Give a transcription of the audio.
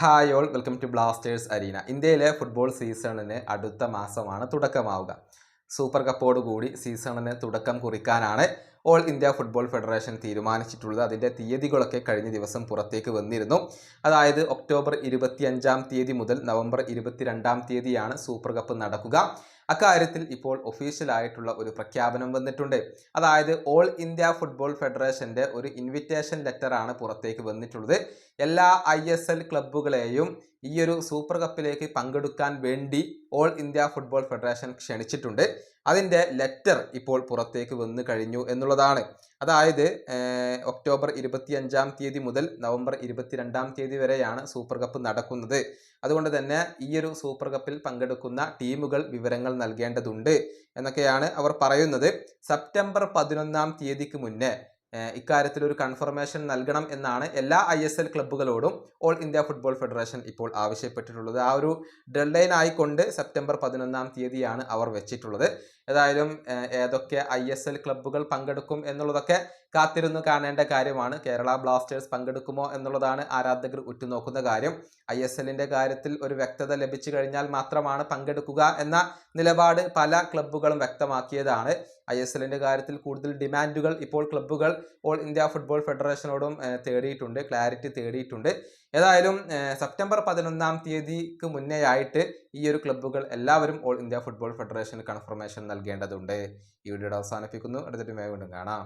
Hi all welcome to Blasters Arena ഇന്ത്യയിലെ football സീസണിന് അടുത്ത മാസമാണ് തുടക്കമാവുക. സൂപ്പർ കപ്പോടുകൂടി സീസണിന് തുടക്കം കുറിക്കാനാണ് ഓൾ ഇന്ത്യ ഫുട്ബോൾ ഫെഡറേഷൻ തീരുമാനിച്ചിട്ടുള്ളത്. അതിന്റെ തീയതികളൊക്കെ കഴിഞ്ഞ ദിവസം പുറത്തേക്ക് വന്നിരുന്നു. അതായത് ഒക്ടോബർ ഇരുപത്തിയഞ്ചാം തീയതി മുതൽ നവംബർ ഇരുപത്തിരണ്ടാം തീയതിയാണ് സൂപ്പർ കപ്പ് നടക്കുക. അക്കാര്യത്തിൽ ഇപ്പോൾ ഒഫീഷ്യലായിട്ടുള്ള ഒരു പ്രഖ്യാപനം വന്നിട്ടുണ്ട്. അതായത് ഓൾ ഇന്ത്യ ഫുട്ബോൾ ഫെഡറേഷന്റെ ഒരു ഇൻവിറ്റേഷൻ ലെറ്ററാണ് പുറത്തേക്ക് വന്നിട്ടുള്ളത്. എല്ലാ ഐ എസ് എൽ ക്ലബ്ബുകളെയും ഈ ഒരു സൂപ്പർ കപ്പിലേക്ക് പങ്കെടുക്കാൻ വേണ്ടി ഓൾ ഇന്ത്യ ഫുട്ബോൾ ഫെഡറേഷൻ ക്ഷണിച്ചിട്ടുണ്ട്. അതിന്റെ ലെറ്റർ ഇപ്പോൾ പുറത്തേക്ക് വന്നു കഴിഞ്ഞു എന്നുള്ളതാണ്. അതായത് ഒക്ടോബർ ഒക്ടോബർ ഇരുപത്തിയഞ്ചാം തീയതി മുതൽ നവംബർ ഇരുപത്തിരണ്ടാം തീയതി വരെയാണ് സൂപ്പർ കപ്പ് നടക്കുന്നത്. അതുകൊണ്ട് തന്നെ ഈയൊരു സൂപ്പർ കപ്പിൽ പങ്കെടുക്കുന്ന ടീമുകൾ വിവരങ്ങൾ നൽകേണ്ടതുണ്ട് എന്നൊക്കെയാണ് അവർ പറയുന്നത്. സെപ്റ്റംബർ പതിനൊന്നാം തീയതിക്ക് മുന്നേ ഇക്കാര്യത്തിൽ ഒരു കൺഫർമേഷൻ നൽകണം എന്നാണ് എല്ലാ ഐ എസ് എൽ ക്ലബ്ബുകളോടും ഓൾ ഇന്ത്യ ഫുട്ബോൾ ഫെഡറേഷൻ ഇപ്പോൾ ആവശ്യപ്പെട്ടിട്ടുള്ളത്. ആ ഒരു ഡെഡ് ലൈൻ ആയിക്കൊണ്ട് സെപ്റ്റംബർ പതിനൊന്നാം തീയതിയാണ് അവർ വെച്ചിട്ടുള്ളത്. ഏതായാലും ഏതൊക്കെ ഐ എസ് എൽ ക്ലബ്ബുകൾ പങ്കെടുക്കും എന്നുള്ളതൊക്കെ കാത്തിരുന്ന് കാണേണ്ട കാര്യമാണ്. കേരള ബ്ലാസ്റ്റേഴ്സ് പങ്കെടുക്കുമോ എന്നുള്ളതാണ് ആരാധകർ ഉറ്റുനോക്കുന്ന കാര്യം. ഐ എസ് എല്ലിന്റെ കാര്യത്തിൽ ഒരു വ്യക്തത ലഭിച്ചു കഴിഞ്ഞാൽ മാത്രമാണ് പങ്കെടുക്കുക എന്ന നിലപാട് പല ക്ലബ്ബുകളും വ്യക്തമാക്കിയതാണ്. ഐ എസ് എല്ലിന്റെ കാര്യത്തിൽ കൂടുതൽ ഡിമാൻഡുകൾ ഇപ്പോൾ ക്ലബ്ബുകൾ ഓൾ ഇന്ത്യ ഫുട്ബോൾ ഫെഡറേഷനോടും തേടിയിട്ടുണ്ട് ക്ലാരിറ്റി തേടിയിട്ടുണ്ട്. ഏതായാലും സെപ്റ്റംബർ പതിനൊന്നാം തീയതിക്ക് മുന്നേ ആയിട്ട് ഈ ഒരു ക്ലബ്ബുകൾ എല്ലാവരും ഓൾ ഇന്ത്യ ഫുട്ബോൾ ഫെഡറേഷന് കൺഫർമേഷൻ നൽകേണ്ടതുണ്ട്. ഈ വീഡിയോയുടെ അവസാനിപ്പിക്കുന്നു. അടുത്തിട്ട് വീണ്ടും കാണാം.